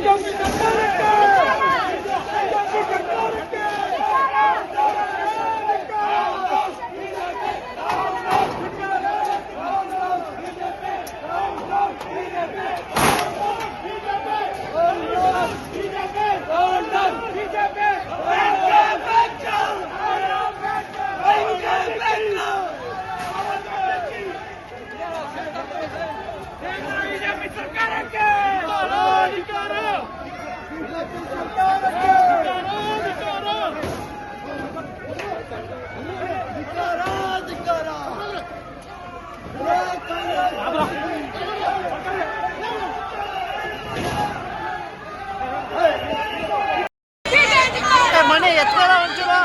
BJP ಸರ್ಕಾರಕ್ಕೆ BJP ಸರ್ಕಾರಕ್ಕೆ BJP ಸರ್ಕಾರಕ್ಕೆ ಅಧಿಕಾರ ಬಿಜೆಪಿ ಸರ್ಕಾರಕ್ಕೆ ಅಧಿಕಾರ ಧಿಕ್ಕಾರ ಧಿಕ್ಕಾರ ಮನೆ ಎತ್ಕೊಳ್ಳೋ ಒಂಚೂರು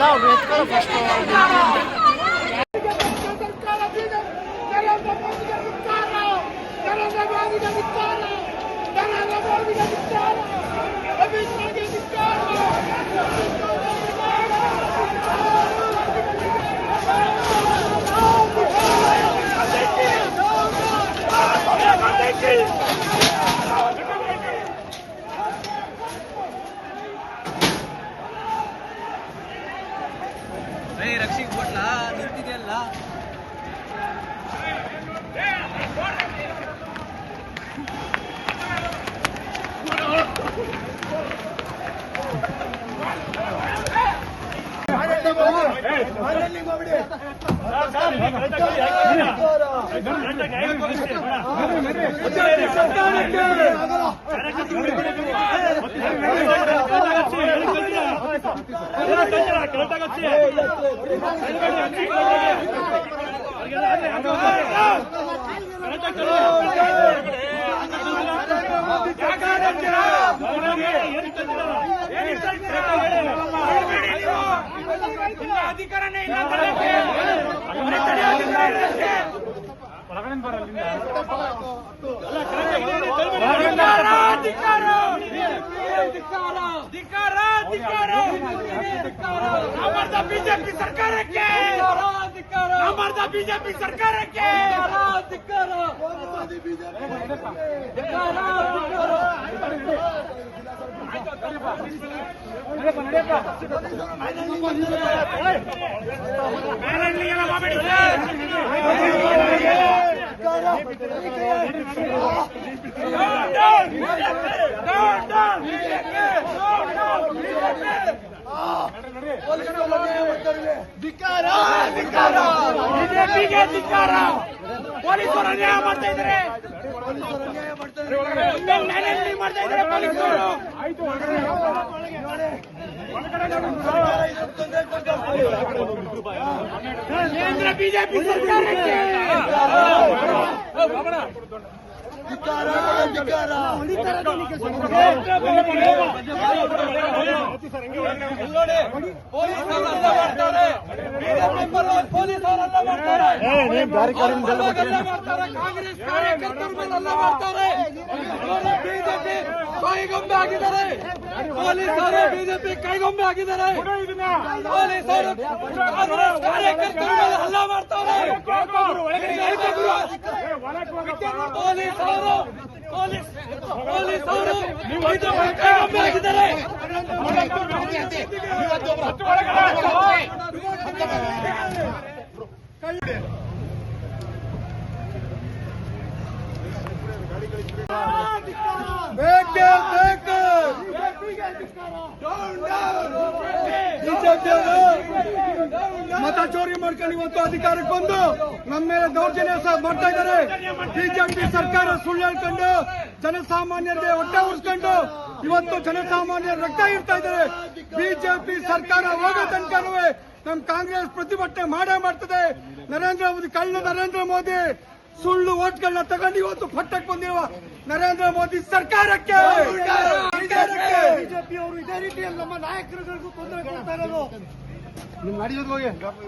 ನಾವು ಎತ್ಕೊಳ್ಳೋ ಫಸ್ಟ್ ಸರ್ಕಾರ ನರೇಂದ್ರ ಮೋದಿಗೆ ಧಿಕ್ಕಾರ ನರೇಂದ್ರ ಮೋದಿಗೆ ಧಿಕ್ಕಾರ ನರೇಂದ್ರ ಮೋದಿಗೆ ಸರ್ಕಾರ ಅಧಿಕಾರನೇ ಇಲ್ಲ ಬಿಜೆಪಿ ಸರ್ಕಾರಕ್ಕೆ ಅಮರ್ದ ಬಿಜೆಪಿ ಸರ್ಕಾರಕ್ಕೆ ಬ್ಯಾಲೆನ್ಸ್ಗೆಲ್ಲ ಮಾಡಬೇಡಿ ಬಿಜೆಪಿಗೆ ಧಿಕ್ಕಾರ ಪೊಲೀಸರು ಅನ್ಯಾಯ ಮಾಡ್ತಾ ಇದ್ದಾರೆ ಬಿಜೆಪಿ ಸರ್ಕಾರಕ್ಕೆ ಕಾಂಗ್ರೆಸ್ ಕಾರ್ಯಕರ್ತರ ಮೇಲೆಲ್ಲ ಮಾಡ್ತಾರೆ. ಬಿಜೆಪಿ ಕೈಗೊಂಬೆ ಆಗಿದ್ದಾರೆ. ಪೊಲೀಸರು ಬಿಜೆಪಿ ಕೈಗೊಂಬೆ ಆಗಿದ್ದಾರೆ. ಪೊಲೀಸರು ಕಾಂಗ್ರೆಸ್ ಕಾರ್ಯಕರ್ತರ ಮೇಲೆ ಹಲ್ಲ ಮಾಡ್ತಾರೆ. ಪೊಲೀಸರು ಪೊಲೀಸ್ ಪೊಲೀಸರು ಕೈಗೊಂಬೆ ಆಗಿದ್ದಾರೆ. ಬೇಕೇ ಬೇಕು. ಮತ ಚೋರಿ ಮಾಡ್ಕೊಂಡು ಇವತ್ತು ಅಧಿಕಾರಕ್ಕೆ ಬಂದು ನಮ್ಮ ಮೇಲೆ ದೌರ್ಜನ್ಯ ಸಹ ಮಾಡ್ತಾ ಇದ್ದಾರೆ. ಬಿಜೆಪಿ ಸರ್ಕಾರ ಸುಳ್ಳು ಹೇಳ್ಕೊಂಡು ಜನಸಾಮಾನ್ಯರಿಗೆ ಹೊಟ್ಟೆ ಉರ್ಸ್ಕೊಂಡು ಇವತ್ತು ಜನಸಾಮಾನ್ಯರ ರಕ್ತ ಇರ್ತಾ ಇದ್ದಾರೆ. ಬಿಜೆಪಿ ಸರ್ಕಾರ ಹೋಗೋ ತನಕನೂ ನಮ್ ಕಾಂಗ್ರೆಸ್ ಪ್ರತಿಭಟನೆ ಮಾಡೇ ಮಾಡ್ತದೆ. ನರೇಂದ್ರ ಮೋದಿ, ಕಳ್ಳ ನರೇಂದ್ರ ಮೋದಿ ಸುಳ್ಳು ಓಟ್ಗಳನ್ನ ತಗೊಂಡು ಇವತ್ತು ಪಟ್ಟಕ್ಕೆ ಬಂದಿರುವ ನರೇಂದ್ರ ಮೋದಿ ಸರ್ಕಾರಕ್ಕೆ! ಬಿಜೆಪಿ ಅವರು ಇದೇ ರೀತಿಯಲ್ಲಿ ನಮ್ಮ ನಾಯಕರುಗಳಿಗೂ ತೊಂದರೆ ಕೊಡ್ತಾ ಇರೋದು.